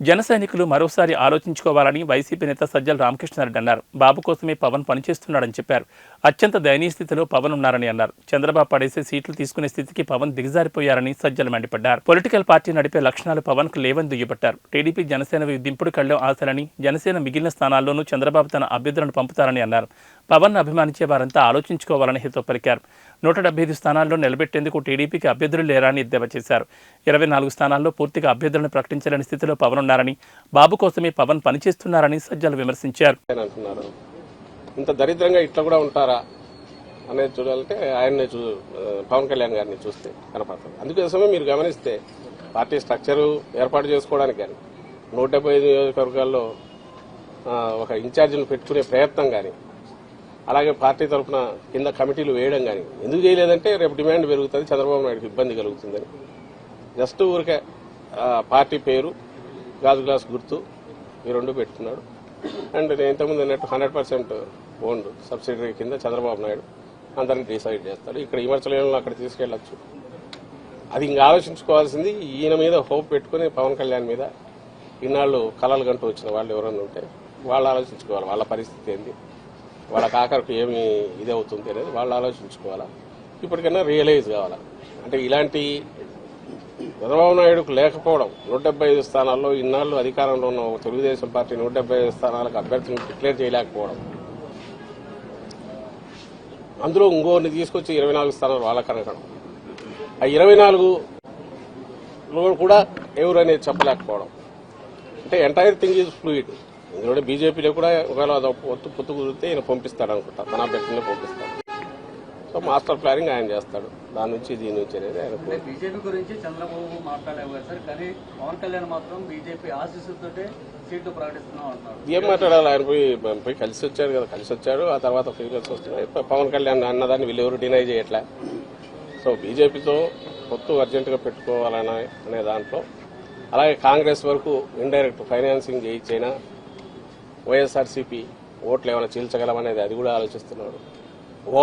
జన సైనికులు మరోసారి ఆలోచించుకోవాలని వైసీపీ నేత సజ్జల రామకృష్ణారెడ్డి అన్నారు. బాబు కోసమే పవన్ పనిచేస్తున్నాడని చెప్పారు. అత్యంత దయనీయ స్థితిలో పవన్ ఉన్నారని అన్నారు. చంద్రబాబు పడేసే సీట్లు తీసుకునే స్థితికి పవన్ దిగజారిపోయారని సజ్జల మండిపడ్డారు. పొలిటికల్ పార్టీ నడిపే లక్షణాలు పవన్కు లేవని దుయ్యబట్టారు. టీడీపీ జనసేన దింపుడు కళ్ళం ఆశలని జనసేన మిగిలిన స్థానాల్లోనూ చంద్రబాబు తన అభ్యర్థులను పంపుతారని అన్నారు. పవన్ అభిమానించే వారంతా ఆలోచించుకోవాలని హితో పలికారు. నూట డెబ్బై ఐదు స్థానాల్లో నిలబెట్టేందుకు టీడీపీకి అభ్యర్థులు లేరా అని ఎద్దేవా చేశారు. ఇరవై నాలుగు స్థానాల్లో పూర్తిగా అభ్యర్థులను ప్రకటించలేని స్థితిలో పవన్ ఉన్నారని బాబు కోసమే పవన్ పనిచేస్తున్నారని సజ్జలు విమర్శించారు. ఇంత దరిద్రంగా ఇట్లా కూడా ఉంటారా అనేది చూడాలంటే ఆయన్ని చూ పవన్ కళ్యాణ్ గారిని చూస్తే కనపడుతుంది అందుకోసమే మీరు గమనిస్తే పార్టీ స్ట్రక్చరు ఏర్పాటు చేసుకోవడానికి కానీ నూట డెబ్బై ఐదు నియోజకవర్గాల్లో ఒక ఇన్ఛార్జిని పెట్టుకునే ప్రయత్నం కానీ అలాగే పార్టీ తరఫున కింద కమిటీలు వేయడం కానీ ఎందుకు చేయలేదంటే రేపు డిమాండ్ పెరుగుతుంది చంద్రబాబు నాయుడుకి ఇబ్బంది కలుగుతుందని. జస్ట్ ఊరికే పార్టీ పేరు గాజు గ్లాస్ గుర్తు ఈ రెండు పెట్టుకున్నాడు. అండ్ నేను ఇంతకుముందు అన్నట్టు హండ్రెడ్ పర్సెంట్ ఓన్డ్ సబ్సిడరీ కింద చంద్రబాబు నాయుడు అందరినీ డిసైడ్ చేస్తాడు. ఇక్కడ విమర్శలను అక్కడ తీసుకెళ్ళొచ్చు అది ఇంకా ఆలోచించుకోవాల్సింది ఈయన మీద హోప్ పెట్టుకుని పవన్ కళ్యాణ్ మీద ఇన్నాళ్ళు కలలు గంటూ వచ్చిన వాళ్ళు ఎవరన్నా ఉంటే వాళ్ళు ఆలోచించుకోవాలి వాళ్ళ పరిస్థితి ఏంది. వాళ్ళకి ఆఖరికి ఏమి ఇది అవుతుంది అనేది వాళ్ళు ఆలోచించుకోవాలా? ఇప్పటికైనా రియలైజ్ కావాలా? అంటే ఇలాంటి చంద్రబాబు నాయుడుకు లేకపోవడం నూట డెబ్బై ఐదు స్థానాల్లో ఇన్నాళ్ళు అధికారంలో ఉన్న తెలుగుదేశం పార్టీ నూట డెబ్బై ఐదు స్థానాలకు అభ్యర్థులను డిక్లేర్ చేయలేకపోవడం. అందులో ఇంకోరిని తీసుకొచ్చి ఇరవై నాలుగు స్థానాలు వాళ్ళకి అనగడం ఆ ఇరవై నాలుగులో కూడా ఎవరు అనేది చెప్పలేకపోవడం. అంటే ఎంటైర్ థింగ్ ఈజ్ ఫ్లూయిడ్ ఇందులో బీజేపీలో కూడా ఒకవేళ అది పొత్తు పొత్తు కుదిరితే ఈయన పంపిస్తాడు అనుకుంటా. తన అభ్యర్థులనే పంపిస్తాడు. సో మాస్టర్ ప్లానింగ్ ఆయన చేస్తాడు. దాని నుంచి దీని నుంచి అనేది ఆయన బీజేపీ గురించి చంద్రబాబు మాట్లాడలేవు కదా సార్. కానీ పవన్ కళ్యాణ్ మాత్రం బీజేపీ ఆశీస్సులతోటే సీట్లు ప్రకటిస్తున్నాం అంటున్నారు. ఏం మాట్లాడాలి? ఆయన పోయి పోయి కలిసి వచ్చాడు కదా కలిసి వచ్చాడు. ఆ తర్వాత ఫీలింగ్స్ వస్తున్నాయి పవన్ కళ్యాణ్ అన్నదాన్ని వీళ్ళు ఎవరు డినై చేయట్లే. సో బీజేపీతో పొత్తు అర్జెంటుగా పెట్టుకోవాలనే అనే దాంట్లో. అలాగే కాంగ్రెస్ వరకు ఇండైరెక్ట్ ఫైనాన్సింగ్ చేయించైనా వైఎస్ఆర్సీపీ ఓట్లు ఏమైనా చీల్చగలమనేది అది కూడా ఆలోచిస్తున్నాడు.